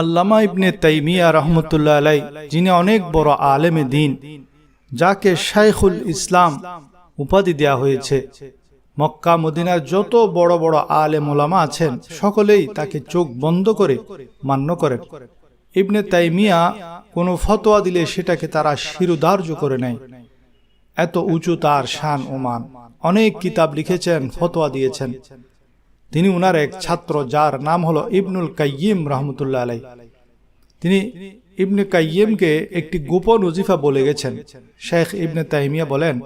আল্লামা ইবনে তাইমিয়া রহমতুল্লাহ আলাই যিনি অনেক বড় আলেমে দিন, যাকে শাইখুল ইসলাম উপাধি দেয়া হয়েছে। মক্কা, মদিনার যত বড় বড় আলেম ওলামা আছেন, সকলেই তাকে চোখ বন্ধ করে মান্য করেন। ইবনে তাইমিয়া কোনো ফতোয়া দিলে সেটাকে তারা শিরুধার্য করে নেয়। এত উঁচু তার শান ওমান অনেক কিতাব লিখেছেন, ফতোয়া দিয়েছেন। তিনি উনার এক ছাত্র, যার নাম হলো ইবনুল কাইয়িম রহমতুল্লাহ আলাই তিনি ইবনে কাইয়িমকে একটি গোপন ওজিফা বলে গেছেন। শেখ ইবনে তাইমিয়া বলেন,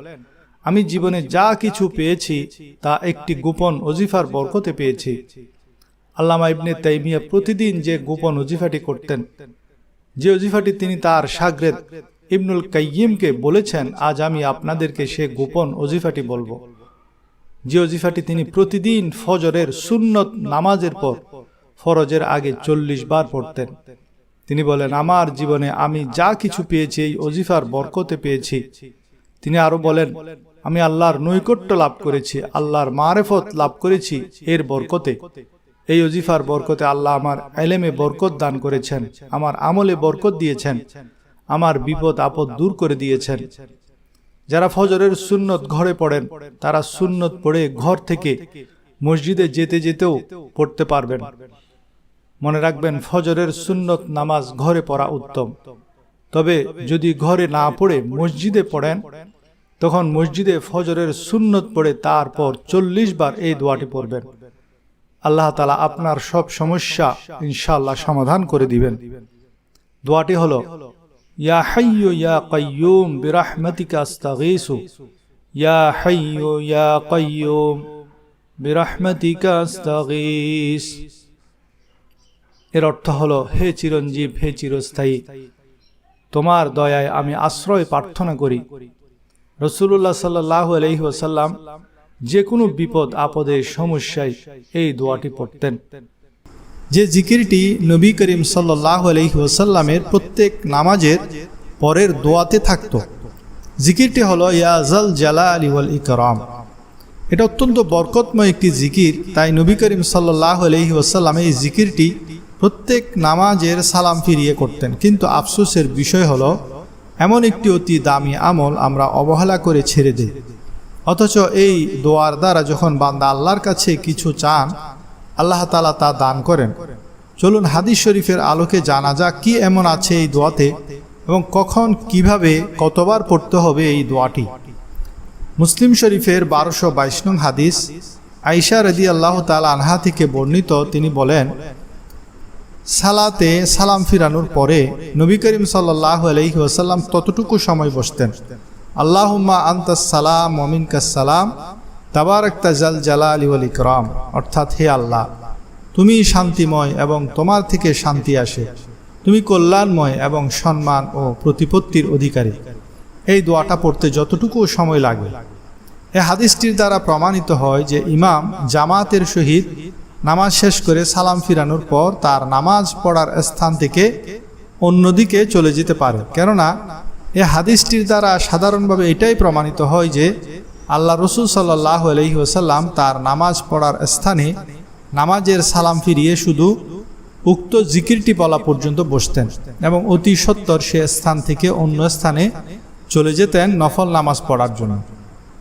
আমি জীবনে যা কিছু পেয়েছি, তা একটি গোপন ওজিফার বরকতে পেয়েছি। আল্লামা ইবনে তাইমিয়া প্রতিদিন যে গোপন ওজিফাটি করতেন, যে অজিফাটি তিনি তার সাগরেদ ইবনুল কাইয়িমকে বলেছেন, আজ আমি আপনাদেরকে সে গোপন ওজিফাটি বলব। যে অজিফাটি তিনি প্রতিদিন ফজরের সুন্নত নামাজের পর ফরজের আগে চল্লিশ বার পড়তেন। তিনি বলেন, আমার জীবনে আমি যা কিছু পেয়েছি, এই অজিফার বরকতে পেয়েছি। তিনি আরও বলেন, আমি আল্লাহর নৈকট্য লাভ করেছি, আল্লাহর মারেফত লাভ করেছি এর বরকতে। এই অজিফার বরকতে আল্লাহ আমার এলেমে বরকত দান করেছেন, আমার আমলে বরকত দিয়েছেন, আমার বিপদ আপদ দূর করে দিয়েছেন। যারা ফজরের সুন্নত ঘরে পড়েন, তারা সুন্নত পড়ে ঘর থেকে মসজিদে যেতে যেতেও পড়তে পারবেন। মনে রাখবেন, ফজরের সুন্নত নামাজ ঘরে পড়া উত্তম। তবে যদি ঘরে না পড়ে মসজিদে পড়েন, তখন মসজিদে ফজরের সুন্নত পড়ে তারপর চল্লিশ বার এই দোয়াটি পড়বেন। আল্লাহ তালা আপনার সব সমস্যা ইনশাল্লাহ সমাধান করে দিবেন। দোয়াটি হলো এর অর্থ হলো, হে চিরঞ্জীব, হে চিরস্থায়ী, তোমার দয়ায় আমি আশ্রয় প্রার্থনা করি। রসুল্লাহ সাল্লাহ আলহি যে কোনো বিপদ আপদে সমস্যায় এই দোয়াটি পড়তেন। যে জিকিরটি নবী করিম সাল্লাহ আলহি ওসাল্লামের প্রত্যেক নামাজের পরের দোয়াতে থাকত। জিকিরটি হলো ইয়াজাল জালা আলী ওয়াল ইকরাম। এটা অত্যন্ত বরকতময় একটি জিকির। তাই নবী করিম সাল্লাহ আলহি ওসাল্লাম এই জিকিরটি প্রত্যেক নামাজের সালাম ফিরিয়ে করতেন। কিন্তু আফসোসের বিষয় হলো, এমন একটি অতি দামি আমল আমরা অবহেলা করে ছেড়ে দিই। অথচ এই দোয়ার দ্বারা যখন বান্দা আল্লাহর কাছে কিছু চান আল্লাহ তালা তা দান করেন। চলুন হাদিস শরীফের আলোকে জানা যাক কি এমন আছে এই দোয়াতে এবং কখন, কীভাবে, কতবার পড়তে হবে এই দোয়াটি। মুসলিম শরীফের বারোশো বাইশ নং হাদিস আইসা রদি আল্লাহ তাল আনহা থেকে বর্ণিত, তিনি বলেন, সালাতে সালাম ফিরানোর পরে নবী করিম সাল্লাহ আলহি ওসাল্লাম ততটুকু সময় বসতেন। আল্লাহুম্মা আন্তাস সালাম মমিন সালাম তাবারকতা জাল জালা আলী আল ইকরাম, অর্থাৎ হে আল্লাহ, তুমি শান্তিময় এবং তোমার থেকে শান্তি আসে। তুমি কল্যাণময় এবং সম্মান ও প্রতিপত্তির অধিকারী। এই দোয়াটা পড়তে যতটুকু সময় লাগে। এ হাদিসটির দ্বারা প্রমাণিত হয় যে ইমাম জামাতের সহিত নামাজ শেষ করে সালাম ফিরানোর পর তার নামাজ পড়ার স্থান থেকে অন্যদিকে চলে যেতে পারে। কেননা, এ হাদিসটির দ্বারা সাধারণভাবে এটাই প্রমাণিত হয় যে আল্লাহ রসুল সাল্লাহ আলহি ওসাল্লাম তার নামাজ পড়ার স্থানে নামাজের সালাম ফিরিয়ে শুধু উক্ত জিকিরটি বলা পর্যন্ত বসতেন এবং অতি সত্তর সে স্থান থেকে অন্য স্থানে চলে যেতেন নফল নামাজ পড়ার জন্য।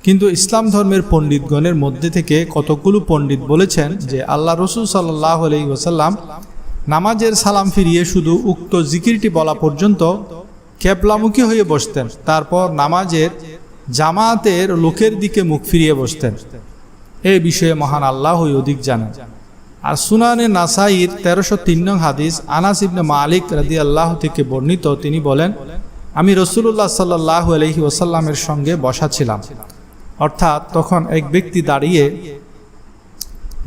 কিন্তু ইসলাম ধর্মের পণ্ডিতগণের মধ্যে থেকে কতগুলো পণ্ডিত বলেছেন যে আল্লাহ রসুল সাল্লাহ আলি ওসাল্লাম নামাজের সালাম ফিরিয়ে শুধু উক্ত জিকিরটি বলা পর্যন্ত ক্যাবলামুখী হয়ে বসতেন। তারপর নামাজের জামাতের লোকের দিকে মুখ ফিরিয়ে বসতেন। এ বিষয়ে মহান আল্লাহ অধিক জানেন। আর সুনানে নাসাইর তেরোশো তিন নং হাদিস আনাস ইবনে মালিক রাদি আল্লাহ থেকে বর্ণিত, তিনি বলেন, আমি রসুল্লাহ সাল্লাহ আলহি ওসাল্লামের সঙ্গে বসা ছিলাম। অর্থাৎ তখন এক ব্যক্তি দাঁড়িয়ে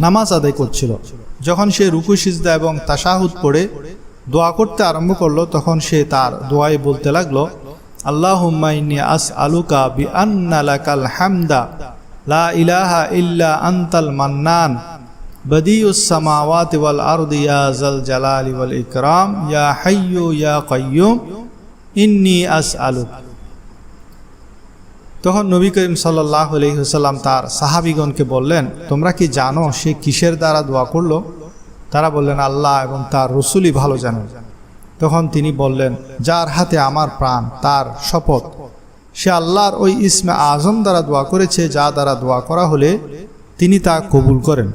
নামাজ আদায় করছিল। যখন সে রুকু, সিজদা এবং তাসাহুদ পড়ে দোয়া করতে আরম্ভ করল, তখন সে তার দোয়ায় বলতে লাগল আলুকা বি ইলাহা ইল্লা মান্নান ইকরাম, ইয়া ইয়া কাইয়ুম, ইন্নি তখন নবী করিম আলহিহাল্লাম তার সাহাবিগণকে বললেন, তোমরা কি জানো সে কিসের দ্বারা দোয়া করল? তারা বললেন, আল্লাহ এবং তার রসুলই ভালো জানেন। তখন তিনি বললেন, যার হাতে আমার প্রাণ, তার শপথ। সে আল্লাহর ওই ইসমে আজম দ্বারা দোয়া করেছে, যা দ্বারা দোয়া করা হলে তিনি তা কবুল করেন।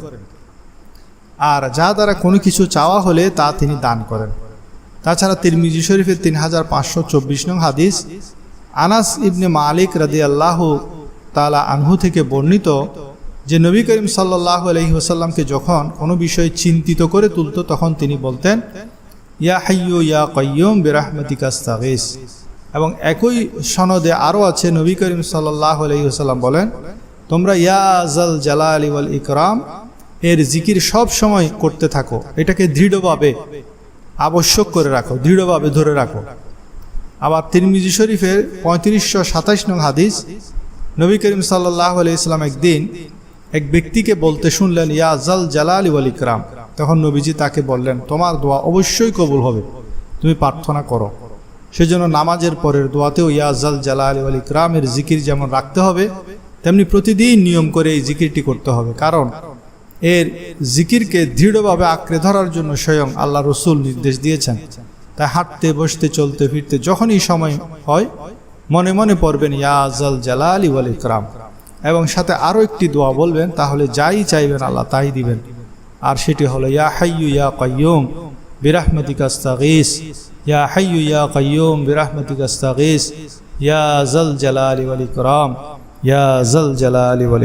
আর যা দ্বারা কোনো কিছু চাওয়া হলে তা তিনি দান করেন। তাছাড়া তিরমিজি শরীফের তিন হাজার পাঁচশো চব্বিশ নং হাদিস আনাস ইবনে মালিক রাদি আল্লাহ তালা আনহু থেকে বর্ণিত যে নবী করিম সাল্লাহ আলহি ওসাল্লামকে যখন কোনো বিষয়ে চিন্তিত করে তুলত, তখন তিনি বলতেন ইয়া হাইয়ু ইয়া কয়্যম বেরাহমতিকাস্তাগিস এবং একই সনদে আরও আছে, নবী করিম সাল্লাহ আলহি বলেন, তোমরা ইয়া আজাল জালা আলী ওয়াল ইকরাম, এর জিকির সব সময় করতে থাকো। এটাকে দৃঢ়ভাবে আবশ্যক করে রাখো, দৃঢ়ভাবে ধরে রাখো। আবার তিরমিজি শরীফের পঁয়ত্রিশশো সাতাশ নং হাদিস, নবী করিম সাল্লাহ ইসলাম একদিন এক ব্যক্তিকে বলতে শুনলেন, ইয়া জালা আলী ওয়াল ইকরাম। তখন নবীজি তাকে বললেন, তোমার দোয়া অবশ্যই কবুল হবে। তুমি প্রার্থনা করো। সেজন্য নামাজের পরের দোয়াতেও ইয়া জাল জালাল ওয়াল ইকরামের জিকির যেমন রাখতে হবে, তেমনি প্রতিদিন নিয়ম করে এই জিকিরটি করতে হবে। কারণ এর জিকিরকে দৃঢ়ভাবে আঁকড়ে ধরার জন্য স্বয়ং আল্লাহ রসুল নির্দেশ দিয়েছেন। তাই হাঁটতে, বসতে, চলতে, ফিরতে যখনই সময় হয়, মনে মনে পড়বেন ইয়া আজাল আলী ওয়াল ইকরাম। এবং সাথে আরও একটি দোয়া বলবেন, তাহলে যাই চাইবেন আল্লাহ তাই দিবেন। আর সেটি হলো, ইয়া হাইয়ু ইয়া কাইয়ুম বিরাহমাতিকা আস্তাগীস, ইয়া হাইয়ু ইয়া কাইয়ুম বিরাহমাতিকা আস্তাগীস, ইয়া জল জালালি ওয়াল ইকরাম, ইয়া জল জালালি ওয়াল